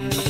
you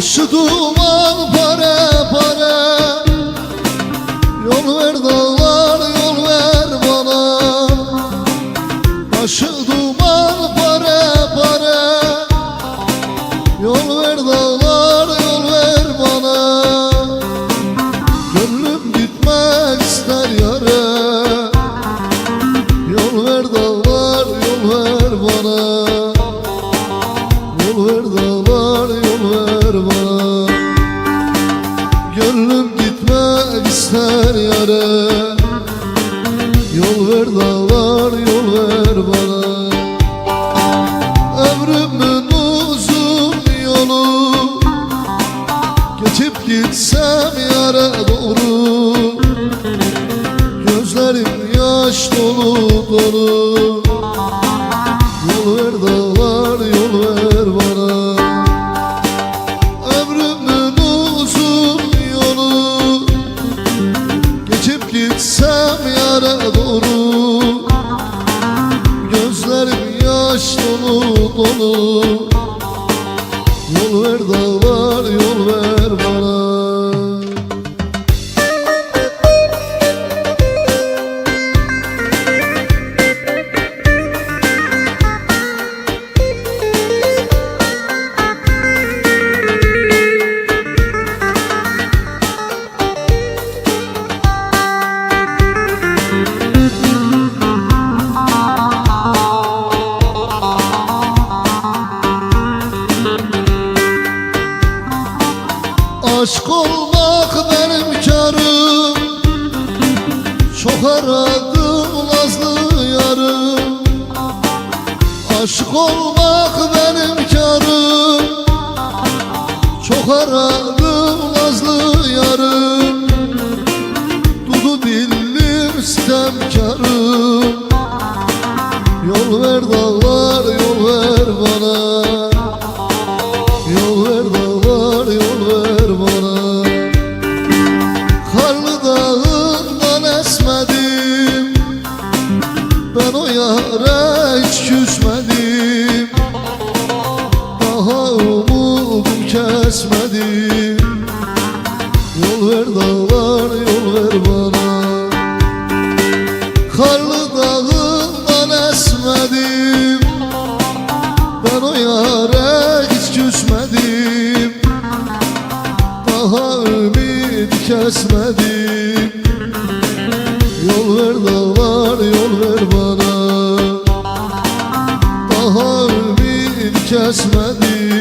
十足 gitsem yara doğru Gözlerim yaş dolu dolu. Yol ver dağlar yol ver bana. Ömrümün uzun yolu Geçip gitsem yara doğru. Gözlerim yaş dolu dolu. Yol ver dağlar Aradım Nazlı yarım. Aşk olmak benim karım. Çok aradım Nazlı yarım. Dudu dillim sitemkarım Yol ver dağlar yol ver bana Yara hiç küsmedim. Daha umudum kesmedim. Yol ver dağlar yol ver bana. Karlı dağından esmedim. Ben o yara hiç küsmedim. Daha ümit kesmedim kesmedi.